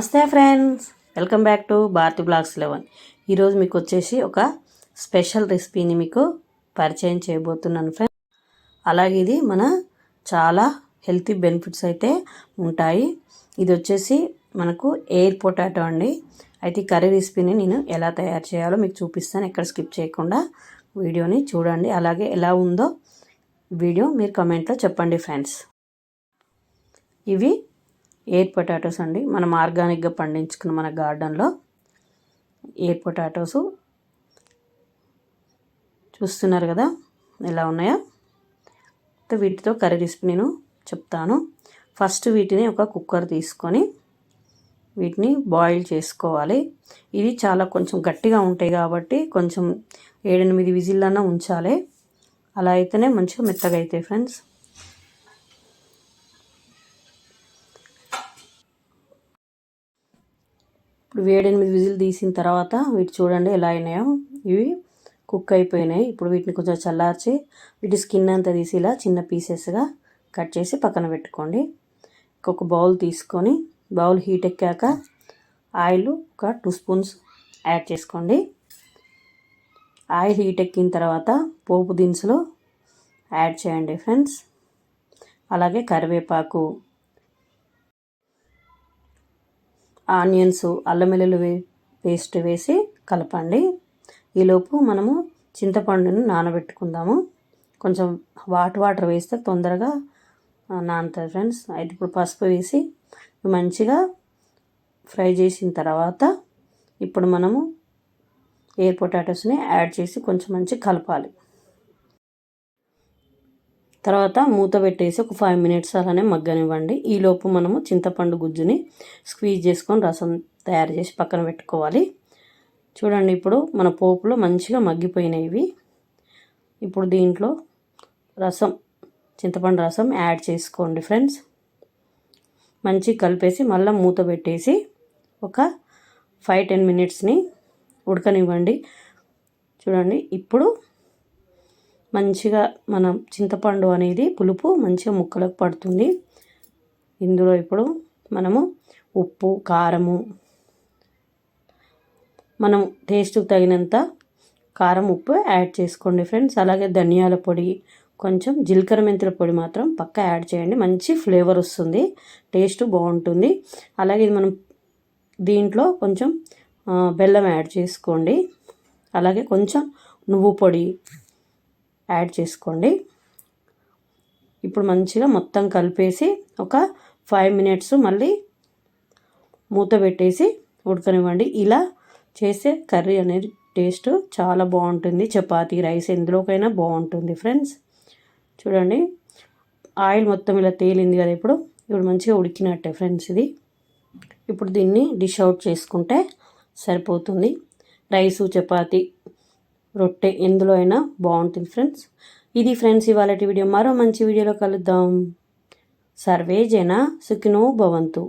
నమస్తే friends. Welcome back to Bharati blogs eleven. ఈరోజు మీకు వచ్చేసి ఒక స్పెషల్ రెసిపీని మీకు పరిచయం చేయబోతున్నాను ఫ్రెండ్స్. అలాగే ఇది మన చాలా హెల్తీ బెనిఫిట్స్ అయితే ఉంటాయి. ఇది వచ్చేసి మనకు ఎయిర్ పొటాటో అండి. అయితే కర్రీ రెసిపీని నేను ఎలా తయారు చేయాలో మీకు చూపిస్తాను. ఎక్కడ స్కిప్ చేయకుండా వీడియోని చూడండి. అలాగే ఎలా ఉందో వీడియో మీరు కమెంట్లో చెప్పండి ఫ్రెండ్స్. ఇవి ఎయిర్ పొటాటోస్ అండి. మనం ఆర్గానిక్గా పండించుకున్న మన గార్డెన్లో ఎయిర్ పొటాటోస్ చూస్తున్నారు కదా ఎలా ఉన్నాయో. వీటితో కర్రీ రెసిపీ నేను చెప్తాను. ఫస్ట్ వీటిని ఒక కుక్కర్ తీసుకొని వీటిని బాయిల్ చేసుకోవాలి. ఇది చాలా కొంచెం గట్టిగా ఉంటాయి కాబట్టి కొంచెం ఏడెనిమిది విజిల్లన్నా ఉంచాలి. అలా అయితేనే మంచిగా మెత్తగా అవుతాయి ఫ్రెండ్స్. ఇప్పుడు వేడెనిమిది విజిల్ తీసిన తర్వాత వీటి చూడండి ఎలా అయినాయో. ఇవి కుక్ అయిపోయినాయి. ఇప్పుడు వీటిని కొంచెం చల్లార్చి వీటి స్కిన్ అంతా తీసి ఇలా చిన్న పీసెస్గా కట్ చేసి పక్కన పెట్టుకోండి. ఒక బౌల్ తీసుకొని బౌల్ హీట్ ఎక్కాక ఆయిల్ ఒక టూ స్పూన్స్ యాడ్ చేసుకోండి. ఆయిల్ హీట్ ఎక్కిన తర్వాత పోపు దినుసులు యాడ్ చేయండి ఫ్రెండ్స్. అలాగే కరివేపాకు ఆనియన్స్ అల్లం వెల్లుల్లి పేస్ట్ వేసి కలపండి. ఈలోపు మనము చింతపండును నానబెట్టుకుందాము. కొంచెం వాట్ వాటర్ వేస్తే తొందరగా నానుతుంది ఫ్రెండ్స్. అయితే ఇప్పుడు పసుపు వేసి మంచిగా ఫ్రై చేసిన తర్వాత ఇప్పుడు మనము ఎయిర్ పొటాటోస్ని యాడ్ చేసి కొంచెం మంచి కలపాలి. తర్వాత మూత పెట్టేసి ఒక ఫైవ్ మినిట్స్ అలానే మగ్గనివ్వండి. ఈలోపు మనము చింతపండు గుజ్జుని స్క్వీజ్ చేసుకొని రసం తయారు చేసి పక్కన పెట్టుకోవాలి. చూడండి ఇప్పుడు మన పోపులో మంచిగా మగ్గిపోయినవి ఇప్పుడు దీంట్లో రసం చింతపండు రసం యాడ్ చేసుకోండి ఫ్రెండ్స్. మంచి కలిపేసి మళ్ళీ మూత పెట్టేసి ఒక ఫైవ్ టెన్ మినిట్స్ని ఉడకనివ్వండి. చూడండి ఇప్పుడు మంచిగా మనం చింతపండు అనేది పులుపు మంచిగా ముక్కలకు పడుతుంది. ఇందులో ఇప్పుడు మనము ఉప్పు కారము మనం టేస్ట్కి తగినంత కారం ఉప్పు యాడ్ చేసుకోండి ఫ్రెండ్స్. అలాగే ధనియాల పొడి కొంచెం జీలకర్ర మెంతుల పొడి మాత్రం పక్క యాడ్ చేయండి. మంచి ఫ్లేవర్ వస్తుంది టేస్ట్ బాగుంటుంది. అలాగే ఇది మనం దీంట్లో కొంచెం బెల్లం యాడ్ చేసుకోండి. అలాగే కొంచెం నువ్వు పొడి యాడ్ చేసుకోండి. ఇప్పుడు మంచిగా మొత్తం కలిపేసి ఒక ఫైవ్ మినిట్స్ మళ్ళీ మూత పెట్టేసి ఉడకనివ్వండి. ఇలా చేసే కర్రీ అనేది టేస్ట్ చాలా బాగుంటుంది. చపాతీ రైస్ ఎందులోకైనా బాగుంటుంది ఫ్రెండ్స్. చూడండి ఆయిల్ మొత్తం ఇలా తేలింది కదా ఇప్పుడు. ఇప్పుడు మంచిగా ఉడికినట్టే ఫ్రెండ్స్ ఇది. ఇప్పుడు దీన్ని డిష్ అవుట్ చేసుకుంటే సరిపోతుంది. రైసు చపాతీ రొట్టె ఎందులో అయినా బాగుంటుంది ఫ్రెండ్స్. ఇది ఫ్రెండ్స్ ఇవాళ వీడియో. మరో మంచి వీడియోలో కలుద్దాం. సర్వే జన సుఖినో భవంతు.